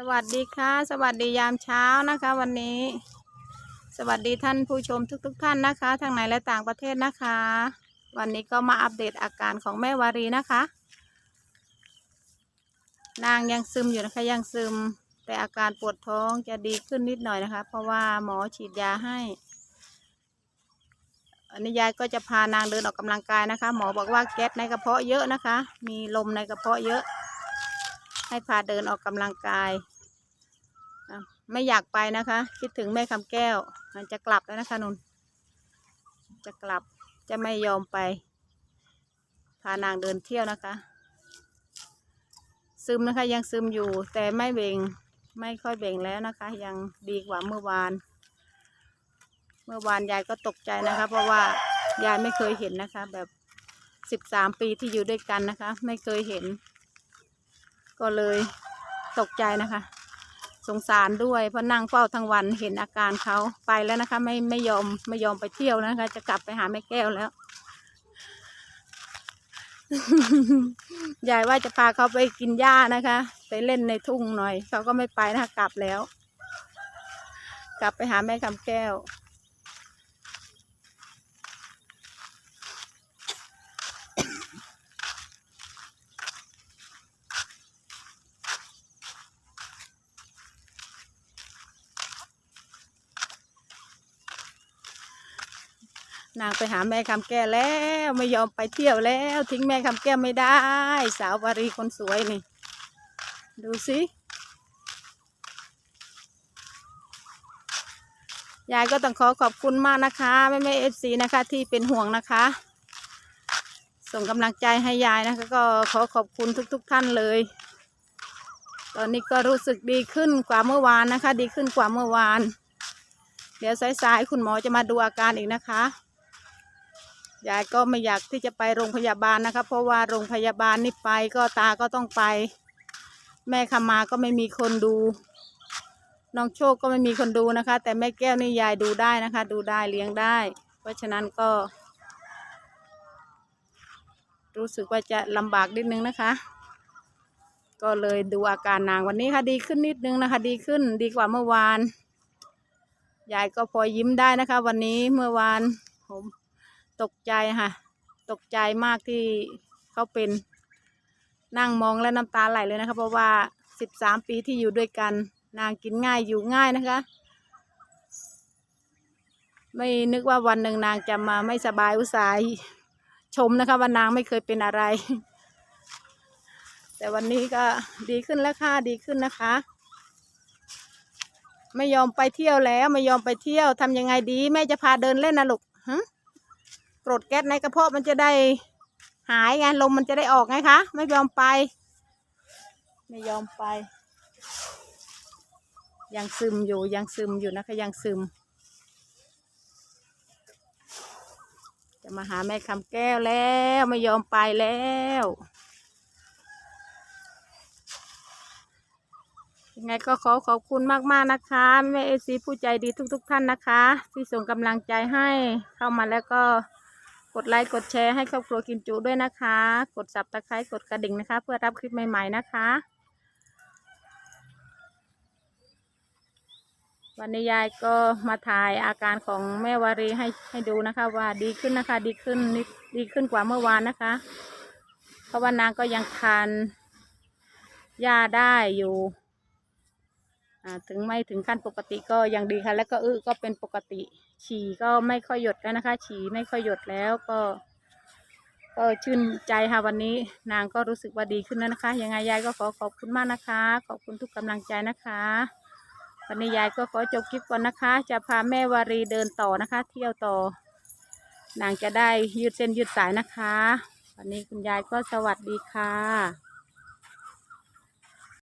สวัสดีค่ะ สวัสดียามเช้านะคะ วันนี้ สวัสดีท่านผู้ชมทุกๆทท่านนะคะทางในและต่างประเทศนะคะ วันนี้ก็มาอัปเดตอาการของแม่วารีนะคะ นางยังซึมอยู่นะคะยังซึม แต่อาการปวดท้องจะดีขึ้นนิดหน่อยนะคะ เพราะว่าหมอฉีดยาให้อันนี้ยายก็จะพานางเดินออกกำลังกายนะคะ หมอบอกว่าแก๊สในกระเพาะเยอะนะคะ มีลมในกระเพาะเยอะ ให้พาเดินออกกำลังกาย ไม่อยากไปนะคะ คิดถึงแม่คำแก้ว มันจะกลับแล้วนะคะนุนจะกลับจะไม่ยอมไป พานางเดินเที่ยวนะคะ ซึมนะคะยังซึมอยู่ แต่ไม่เบ่งไม่ค่อยเบ่งแล้วนะคะ ยังดีกว่าเมื่อวาน เมื่อวานยายก็ตกใจนะคะ เพราะว่ายายไม่เคยเห็นนะคะ แบบสิบสามปีที่อยู่ด้วยกันนะคะ ไม่เคยเห็น ก็เลยตกใจนะคะ สงสารด้วยเพราะนั่งเฝ้าทั้งวันเห็นอาการเขาไปแล้วนะคะ ไม่ไม่ยอมไม่ยอมไปเที่ยวนะคะ จะกลับไปหาแม่แก้วแล้วยายว่าจะพาเขาไปกินหญ้านะคะ ไปเล่นในทุ่งหน่อย เขาก็ไม่ไปนะคะกลับแล้ว กลับไปหาแม่คำแก้ว นางไปหาแม่คำแก้แล้วไม่ยอมไปเที่ยวแล้ว ทิ้งแม่คำแก้ไม่ได้ สาววารีคนสวยนี่ ดูสิยายก็ต้องขอขอบคุณมากนะคะแม่แม่เอฟซีนะคะที่เป็นห่วงนะคะ ส่งกำลังใจให้ยายนะคะ ก็ขอขอบคุณทุกๆท่านเลย ตอนนี้ก็รู้สึกดีขึ้นกว่าเมื่อวานนะคะ ดีขึ้นกว่าเมื่อวาน เดี๋ยวสายๆคุณหมอจะมาดูอาการอีกนะคะ ยายก็ไม่อยากที่จะไปโรงพยาบาลนะคะเพราะว่าโรงพยาบาลนี่ไปก็ตาก็ต้องไป แม่ขมาก็ไม่มีคนดู น้องโชคก็ไม่มีคนดูนะคะ แต่แม่แก้วนี่ยายดูได้นะคะ ดูได้เลี้ยงได้ เพราะฉะนั้นก็ รู้สึกว่าจะลำบากนิดนึงนะคะ ก็เลยดูอาการนางวันนี้ค่ะดีขึ้นนิดนึงนะคะ ดีขึ้นดีกว่าเมื่อวานยายก็พอยิ้มได้นะคะ วันนี้เมื่อวานผม ตกใจค่ะ ตกใจมากที่เขาเป็นนั่งมองแล้วน้ำตาไหลเลยนะคะ เพราะว่าสิบสามปีที่อยู่ด้วยกัน นางกินง่ายอยู่ง่ายนะคะ ไม่นึกว่าวันหนึ่งนางจะมาไม่สบายอุตส่าห์ชมนะคะว่านางไม่เคยเป็นอะไร แต่วันนี้ก็ดีขึ้นแล้วค่ะดีขึ้นนะคะ ไม่ยอมไปเที่ยวแล้ว ไม่ยอมไปเที่ยวทำยังไงดี แม่จะพาเดินเล่นนะลูกฮะ กรดแก๊สในกระเพาะมันจะได้หายไงลมมันจะได้ออกไงคะไม่ยอมไป ไม่ยอมไป ยังซึมอยู่ยังซึมอยู่นะคะยังซึม จะมาหาแม่คำแก้วแล้วไม่ยอมไปแล้วยังไงก็ขอขอบคุณมากๆนะคะแม่เอซีผู้ใจดีทุก ๆ ท่านนะคะ ที่ส่งกำลังใจให้เข้ามาแล้วก็ ดไลค์กดแชร์ให้ครอบครัวกินจุด้วยนะคะ กดสับตะไคร้กดกระดิ่งนะคะ เพื่อรับคลิปใหม่ ๆนะคะ วันนี้ยายก็มาถ่ายอาการของแม่วารีให้ให้ดูนะคะ ว่าดีขึ้นนะคะ ดีขึ้นนิดดีขึ้นกว่าเมื่อวานนะคะ เพราะว่านางก็ยังทานยาได้อยู่ ถึงไม่ถึงขั้นปกติก็ยังดีค่ะ แล้วก็อึก็เป็นปกติ ฉี่ก็ไม่ค่อยหยดแล้วนะคะ ฉี่ไม่ค่อยหยดแล้วก็ ก็ชื่นใจค่ะวันนี้ นางก็รู้สึกว่าดีขึ้นแล้วนะคะ ยังไงยายก็ขอขอบคุณมากนะคะ ขอบคุณทุกกำลังใจนะคะวันนี้ยายก็ขอจบคลิปก่อนนะคะ จะพาแม่วารีเดินต่อนะคะ เที่ยวต่อ นางจะได้ยืดเส้นยืดสายนะคะ วันนี้คุณยายก็สวัสดีค่ะ